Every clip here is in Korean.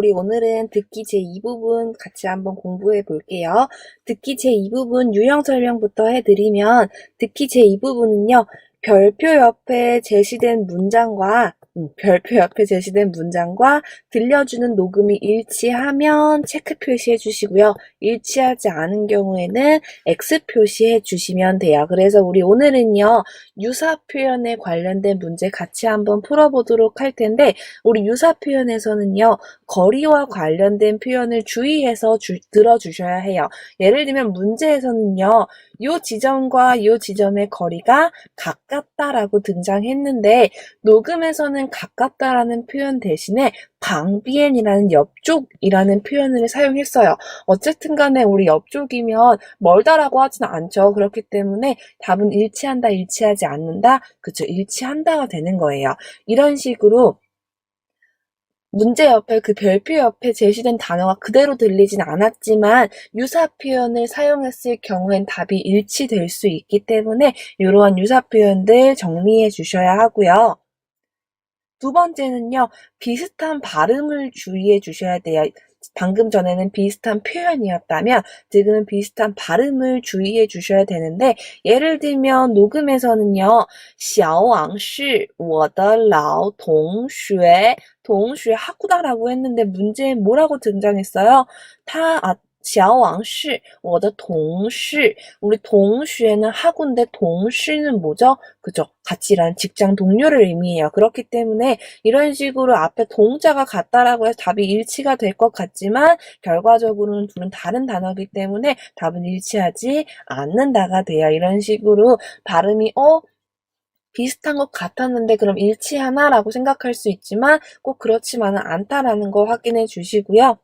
우리 오늘은 듣기 제2부분 같이 한번 공부해 볼게요. 듣기 제2부분 유형 설명부터 해드리면 듣기 제2부분은요. 별표 옆에 제시된 문장과 음, 별표 옆에 제시된 문장과 들려주는 녹음이 일치하면 체크 표시해 주시고요. 일치하지 않은 경우에는 X 표시해 주시면 돼요. 그래서 우리 오늘은요. 유사 표현에 관련된 문제 같이 한번 풀어보도록 할 텐데 우리 유사 표현에서는요. 거리와 관련된 표현을 주의해서 주- 들어주셔야 해요. 예를 들면 문제에서는요. 요 지점과 요 지점의 거리가 가깝다라고 등장했는데 녹음에서는 가깝다라는 표현 대신에 방비엔이라는 옆쪽이라는 표현을 사용했어요. 어쨌든 간에 우리 옆쪽이면 멀다라고 하지는 않죠. 그렇기 때문에 답은 일치한다, 일치하지 않는다. 그쵸. 일치한다가 되는 거예요. 이런 식으로 문제 옆에 그 별표 옆에 제시된 단어가 그대로 들리진 않았지만 유사 표현을 사용했을 경우엔 답이 일치될 수 있기 때문에 이러한 유사 표현들 정리해 주셔야 하고요. 두 번째는요, 비슷한 발음을 주의해 주셔야 돼요. 방금 전에는 비슷한 표현이었다면 지금은 비슷한 발음을 주의해 주셔야 되는데 예를 들면 녹음에서는요, 小王是我的老同学 동슈의 하쿠다라고 했는데 문제에 뭐라고 등장했어요? 타, 아, 小王是我的同事 우리 동슈에는 하구인데 동슈는 뭐죠? 그죠? 같이 일하는 직장 동료를 의미해요. 그렇기 때문에 이런 식으로 앞에 동자가 같다라고 해서 답이 일치가 될 것 같지만 결과적으로는 둘은 다른 단어이기 때문에 답은 일치하지 않는다가 돼요. 이런 식으로 발음이 어? 비슷한 것 같았는데 그럼 일치하나 라고 생각할 수 있지만 꼭 그렇지만은 않다라는 거 확인해 주시고요.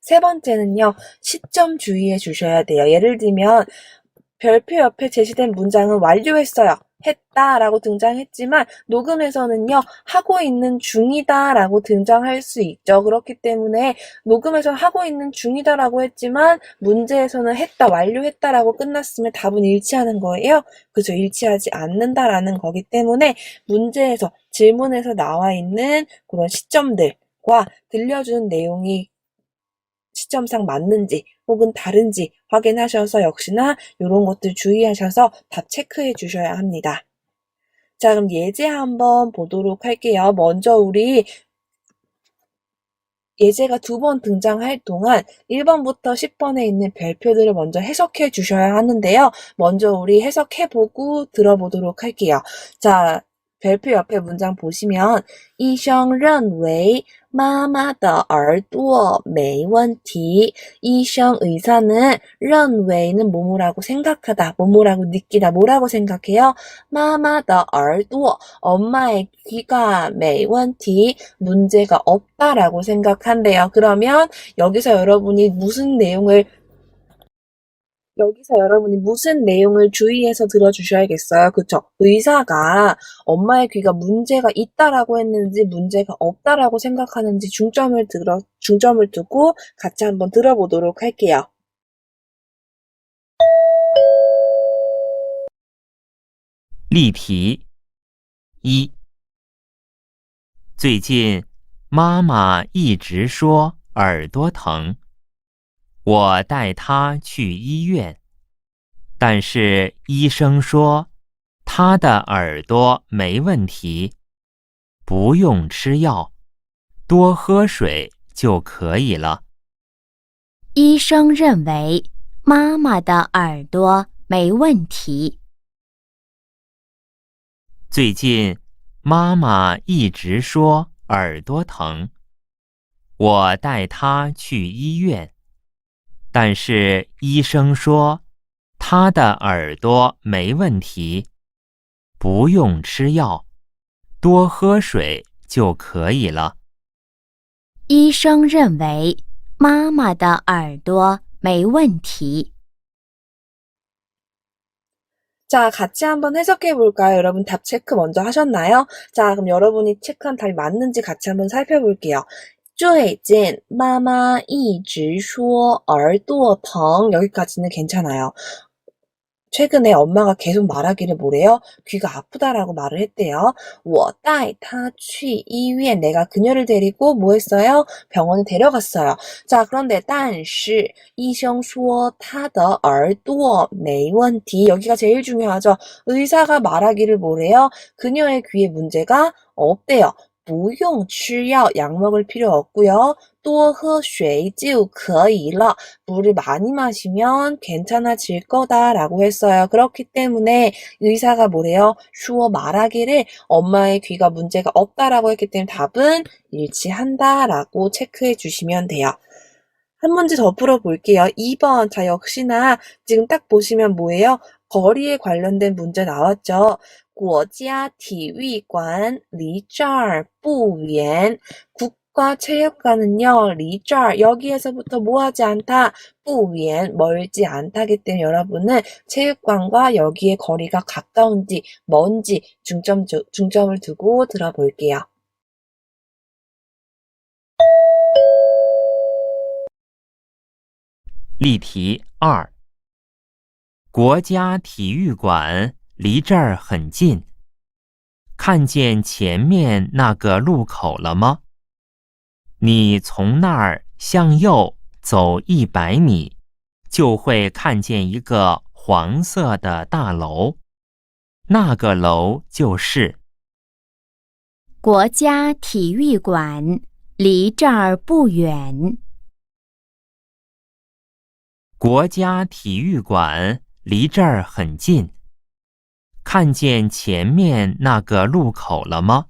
세 번째는요, 시점 주의해 주셔야 돼요. 예를 들면, 별표 옆에 제시된 문장은 완료했어요. 했다라고 등장했지만, 녹음에서는요, 하고 있는 중이다라고 등장할 수 있죠. 그렇기 때문에, 녹음에서는 하고 있는 중이다라고 했지만, 문제에서는 했다, 완료했다라고 끝났으면 답은 일치하는 거예요. 그죠? 일치하지 않는다라는 거기 때문에, 문제에서, 질문에서 나와 있는 그런 시점들과 들려주는 내용이 시점상 맞는지 혹은 다른지 확인하셔서 역시나 이런 것들 주의하셔서 답 체크해 주셔야 합니다. 자, 그럼 예제 한번 보도록 할게요. 먼저 우리 예제가 두 번 등장할 동안 1번부터 10번에 있는 별표들을 먼저 해석해 주셔야 하는데요. 먼저 우리 해석해보고 들어보도록 할게요. 자, 별표 옆에 문장 보시면 医生认为妈妈的耳朵没问题. 医生 의사는 认为는 뭐뭐라고 생각하다, 뭐뭐라고 느끼다, 뭐라고 생각해요? 妈妈的耳朵 엄마의 귀가 没问题 문제가 없다라고 생각한대요. 그러면 여기서 여러분이 무슨 내용을 여기서 여러분이 무슨 내용을 주의해서 들어주셔야겠어요. 그쵸? 의사가 엄마의 귀가 문제가 있다라고 했는지 문제가 없다라고 생각하는지 중점을 들어, 중점을 두고 같이 한번 들어보도록 할게요. 例题一：最近妈妈一直说耳朵疼， 我带他去医院，但是医生说他的耳朵没问题，不用吃药，多喝水就可以了。医生认为妈妈的耳朵没问题。最近妈妈一直说耳朵疼，我带她去医院，但是医生说她的耳朵没问题，不用吃药，多喝水就可以了。医生认为妈妈的耳朵没问题。 자, 같이 한번 해석해 볼까요? 여러분 답 체크 먼저 하셨나요? 자, 그럼 여러분이 체크한 답이 맞는지 같이 한번 살펴볼게요. 最近妈妈一直说耳朵疼 여기까지는 괜찮아요. 최근에 엄마가 계속 말하기를 뭐래요? 귀가 아프다라고 말을 했대요. 我带她去医院. 내가 그녀를 데리고 뭐 했어요? 병원에 데려갔어요. 자, 그런데 但是医生说她的耳朵没问题. 여기가 제일 중요하죠. 의사가 말하기를 뭐래요? 그녀의 귀에 문제가 없대요. 不用吃药, 약 먹을 필요 없고요. 多喝水就可以了. 물을 많이 마시면 괜찮아질 거다라고 했어요. 그렇기 때문에 의사가 뭐래요? 슈어 말하기를 엄마의 귀가 문제가 없다라고 했기 때문에 답은 일치한다라고 체크해 주시면 돼요. 한 문제 더 풀어볼게요. 2번. 자, 역시나 지금 딱 보시면 뭐예요? 거리에 관련된 문제 나왔죠. 国家体育馆离这儿不远. 국가체육관은요, 离这儿 여기에서부터 뭐하지 않다, 不远 멀지 않다기 때문에 여러분은 체육관과 여기의 거리가 가까운지 먼지 중점 주- 중점을 두고 들어볼게요. 例题二：国家体育馆 离这儿很近，看见前面那个路口了吗？你从那儿向右走一百米，就会看见一个黄色的大楼，那个楼就是国家体育馆离这儿不远。国家体育馆离这儿很近，看见前面那个路口了吗？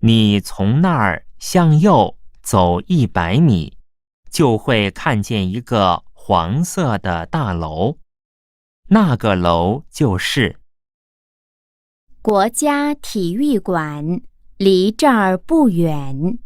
你从那儿向右走一百米，就会看见一个黄色的大楼，那个楼就是国家体育馆离这儿不远。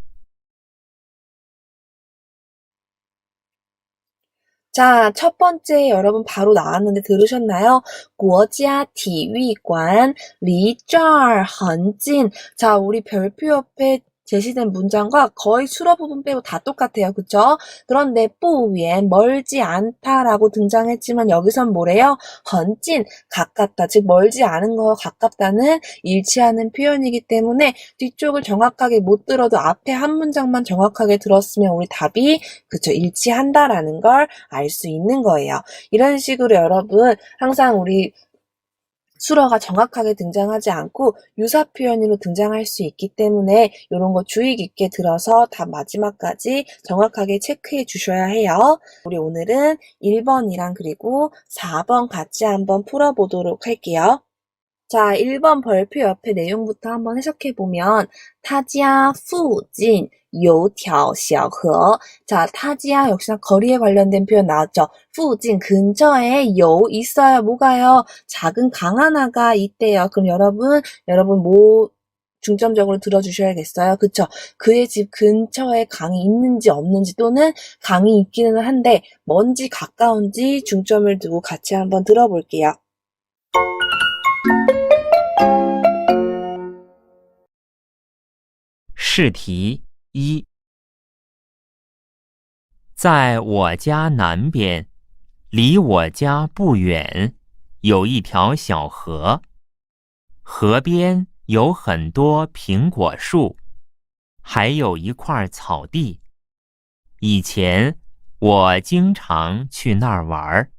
자, 첫 번째 여러분 바로 나왔는데 들으셨나요? 国家体育馆离这儿很近. 자, 우리 별표 옆에 제시된 문장과 거의 수로 부분 빼고 다 똑같아요. 그쵸? 그런데 뿌위엔 멀지 않다라고 등장했지만 여기선 뭐래요? 헌진, 가깝다. 즉 멀지 않은 거와 가깝다는 일치하는 표현이기 때문에 뒤쪽을 정확하게 못 들어도 앞에 한 문장만 정확하게 들었으면 우리 답이 그쵸 일치한다라는 걸 알 수 있는 거예요. 이런 식으로 여러분 항상 우리 수어가 정확하게 등장하지 않고 유사 표현으로 등장할 수 있기 때문에 이런 거 주의 깊게 들어서 다 마지막까지 정확하게 체크해 주셔야 해요. 우리 오늘은 1번이랑 그리고 4번 같이 한번 풀어보도록 할게요. 자, 1번 벌표 옆에 내용부터 한번 해석해 보면 타지아 푸진 요条 샤허 자, 타지아 역시나 거리에 관련된 표현 나왔죠. 푸진 근처에 요 있어요. 뭐가요? 작은 강 하나가 있대요. 그럼 여러분, 여러분 뭐 중점적으로 들어주셔야겠어요. 그쵸? 그의 집 근처에 강이 있는지 없는지 또는 강이 있기는 한데 먼지 가까운지 중점을 두고 같이 한번 들어볼게요. 试题一，在我家南边，离我家不远，有一条小河，河边有很多苹果树，还有一块草地。以前我经常去那儿玩儿。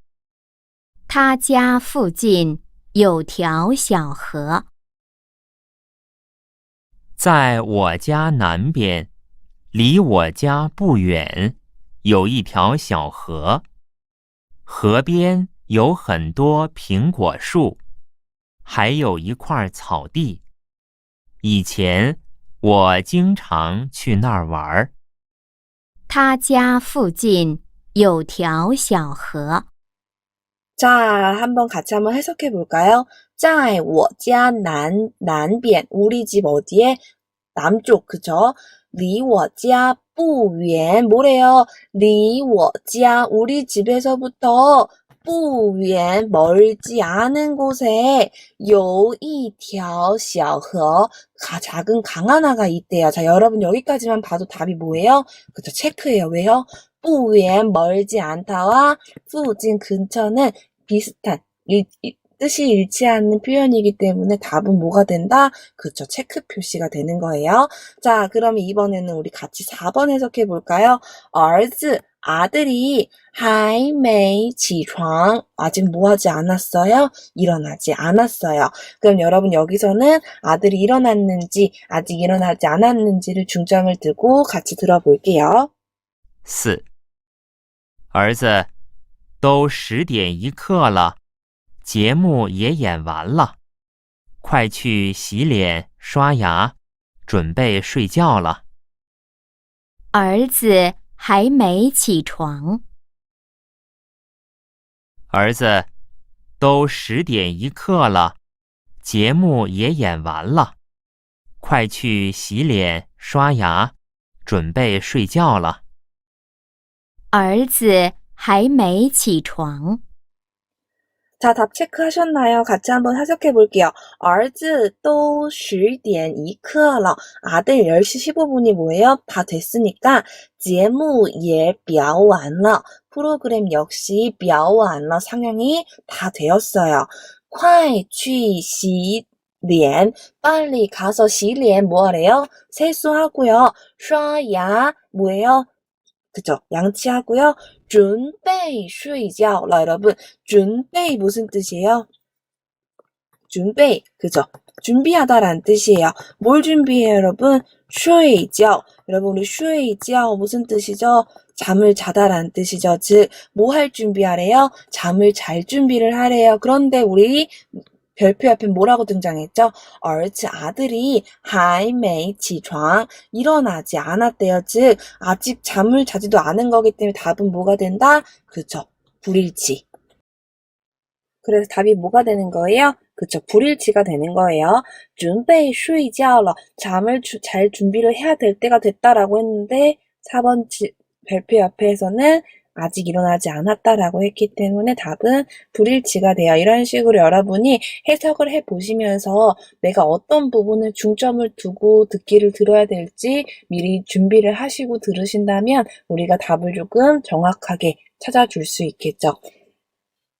他家附近有条小河。在我家南边，离我家不远，有一条小河，河边有很多苹果树，还有一块草地。以前我经常去那儿玩儿。他家附近有条小河。 자, 한번 같이 한번 해석해 볼까요? 在我家南南边 우리 집 어디에? 남쪽, 그죠? 离我家不远 뭐래요? 离我家 우리 집에서부터 不远 멀지 않은 곳에 有一条小河 가, 작은 강 하나가 있대요. 자, 여러분 여기까지만 봐도 답이 뭐예요? 그죠? 체크해요. 왜요? 不远 멀지 않다와 附近 근처는 비슷한 일- 이- 뜻이 일치하는 표현이기 때문에 답은 뭐가 된다? 그쵸. 체크 표시가 되는 거예요. 자, 그러면 이번에는 우리 같이 4번 해석해 볼까요? 儿子, 아들이 还没起床. 아직 뭐 하지 않았어요? 일어나지 않았어요. 그럼 여러분 여기서는 아들이 일어났는지 아직 일어나지 않았는지를 중점을 두고 같이 들어볼게요. 四，儿子，都十点一刻了， 节目也演完了，快去洗脸、刷牙，准备睡觉了。儿子还没起床。儿子，都十点一刻了，节目也演完了，快去洗脸、刷牙，准备睡觉了。儿子还没起床。 자, 답 체크하셨나요? 같이 한번 해석해 볼게요. 儿子都十点一刻了. 아들 10시 15분이 뭐예요? 다 됐으니까 节目也表完了. 프로그램 역시 表完了. 상영이 다 되었어요. 快去洗脸. 빨리 가서 洗脸 뭐하래요? 세수하고요. 刷牙 뭐예요? 그죠? 양치하고요. 준베이 쉬이지요 여러분 준베이 무슨 뜻이에요? 준베이 그죠? 준비하다라는 뜻이에요. 뭘 준비해요, 여러분? 쉬이지요 여러분 우리 쉬이지요 무슨 뜻이죠? 잠을 자다라는 뜻이죠. 즉, 뭐 할 준비하래요? 잠을 잘 준비를 하래요. 그런데 우리 별표 앞에 뭐라고 등장했죠? 얼츠 아들이 하이메이 지床 일어나지 않았대요. 즉 아직 잠을 자지도 않은 거기 때문에 답은 뭐가 된다? 그쵸 불일치. 그래서 답이 뭐가 되는 거예요? 그쵸. 불일치가 되는 거예요. 준비 쉬이지아러 잠을 주, 잘 준비를 해야 될 때가 됐다라고 했는데 4번 지, 별표 앞에서는 아직 일어나지 않았다라고 했기 때문에 답은 불일치가 돼요. 이런 식으로 여러분이 해석을 해 보시면서 내가 어떤 부분을 중점을 두고 듣기를 들어야 될지 미리 준비를 하시고 들으신다면 우리가 답을 조금 정확하게 찾아줄 수 있겠죠.